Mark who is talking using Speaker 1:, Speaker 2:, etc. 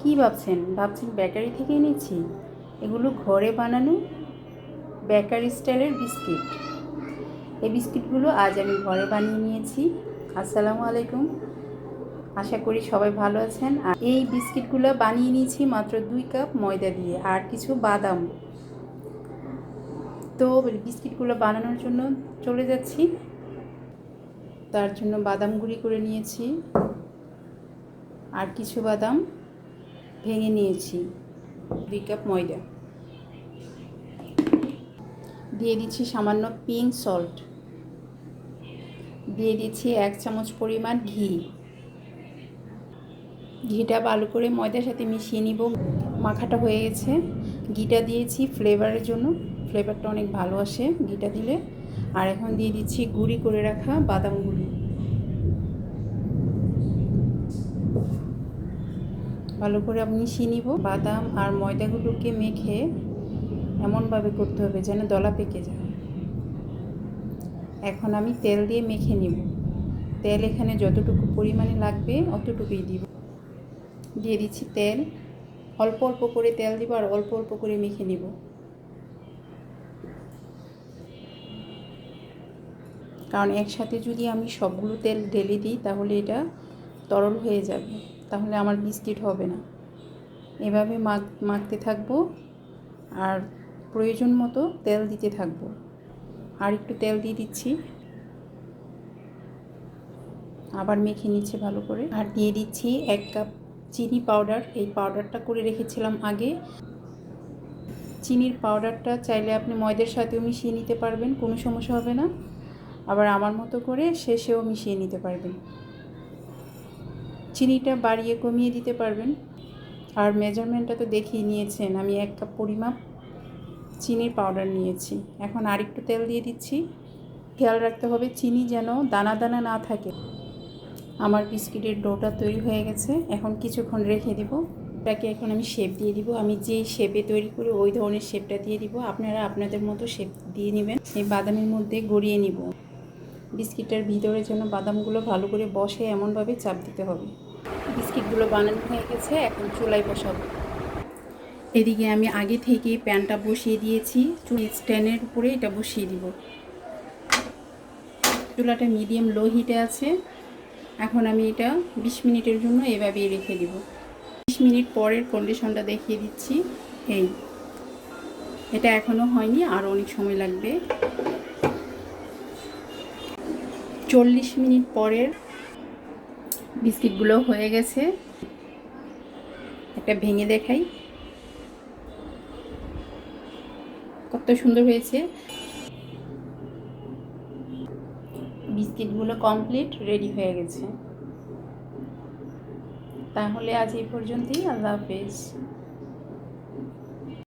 Speaker 1: কি ভাবছেন? ভাবছেন বেকারি থেকে এনেছি। এগুলো ঘরে বানানো বেকারি স্টাইলের বিস্কিট। এই বিস্কিটগুলো আজ আমি ঘরে বানিয়ে নিয়েছি। আসসালামু আলাইকুম। আশা করি সবাই ভালো আছেন। আর এই বিস্কিটগুলো বানিয়ে নিয়েছি মাত্র দুই কাপ ময়দা দিয়ে আর কিছু বাদাম। তো বিস্কিটগুলো বানানোর জন্য চলে যাচ্ছি। তার জন্য বাদাম গুঁড়ি করে নিয়েছি। আর কিছু বাদাম। ভেঙে নিয়েছি। দুই কাপ ময়দা। দিয়ে দিচ্ছি সামান্য পিঙ্ক সল্ট দিয়ে দিচ্ছি এক চামচ পরিমাণ ঘি। ঘিটা ভালো করে ময়দার সাথে মিশিয়ে নিব। মাখাটা হয়ে গেছে। ঘিটা দিয়েছি ফ্লেভারের জন্য। ফ্লেভারটা অনেক ভালো আসে ঘিটা দিলে। আর এখন দিয়ে দিচ্ছি গুঁড়ি করে রাখা বাদাম গুঁড়ি ভালো করে আমি মিশিয়ে বাদাম আর ময়দাগুলোকে মেখে এমনভাবে করতে হবে যেন দলা পেকে যায়। এখন আমি তেল দিয়ে মেখে নিব। তেল এখানে যতটুকু পরিমাণে লাগবে অতটুকুই দিব। দিয়ে দিচ্ছি তেল। অল্প অল্প করে তেল দিব আর অল্প অল্প করে মেখে নিব। কারণ একসাথে যদি আমি সবগুলো তেল ঢেলে দিই তাহলে এটা তরল হয়ে যাবে। তাহলে আমার বিস্কিট হবে না। এভাবে মাখ, মাখতে থাকব আর প্রয়োজন মতো তেল দিতে থাকব। আর একটু তেল দিয়ে দিচ্ছি। আবার মেখে নিচ্ছে ভালো করে। আর দিয়ে দিচ্ছি এক কাপ চিনি পাউডার। এই পাউডারটা করে রেখেছিলাম আগে। চিনির পাউডারটা চাইলে আপনি ময়দের সাথেও মিশিয়ে নিতে পারবেন, কোনো সমস্যা হবে না। আবার আমার মতো করে শেষেও মিশিয়ে নিতে পারবেন। চিনিটা বাড়িয়ে কমিয়ে দিতে পারবেন। আর মেজারমেন্টটা তো দেখিয়ে নিয়েছেন। আমি এক কাপ পরিমাপ চিনির পাউডার নিয়েছি। এখন আরেকটু তেল দিয়ে দিচ্ছি। খেয়াল রাখতে হবে চিনি যেন দানা দানা না থাকে। আমার বিস্কিটের ডোটা তৈরি হয়ে গেছে। এখন কিছুক্ষণ রেখে দিব। এটাকে এখন আমি শেপ দিয়ে দিব। আমি যে শেপে তৈরি করি ওই ধরনের শেপটা দিয়ে দিব। আপনারা আপনাদের মতো শেপ দিয়ে নেবেন। এই বাদামের মধ্যে গড়িয়ে নিব। বিস্কিটের ভিতরে যেন বাদামগুলো ভালো করে বসে এমনভাবে চাপ দিতে হবে। বিস্কিটগুলো বানানো হয়ে গেছে, এখন চুলায় বসাবো। এদিকে আমি আগে থেকে প্যানটা বসিয়ে দিয়েছি স্ট্যান্ডের উপরে এটা বসিয়ে দিব। চুলাটা মিডিয়াম লো হিটে আছে, এখন আমি এটা বিশ মিনিটের জন্য এভাবেই রেখে দিব। বিশ মিনিট পরের কন্ডিশনটা দেখিয়ে দিচ্ছি, এই। এটা এখনও হয়নি আরও অনেক সময় লাগবে। চল্লিশ মিনিট পরের বিস্কিটগুলো হয়ে গেছে। একটা ভেঙে দেখাই। কত সুন্দর হয়েছে। বিস্কিটগুলো কমপ্লিট রেডি হয়ে গেছে। তাহলে আজ এই পর্যন্তই। আল্লাহ হাফেজ।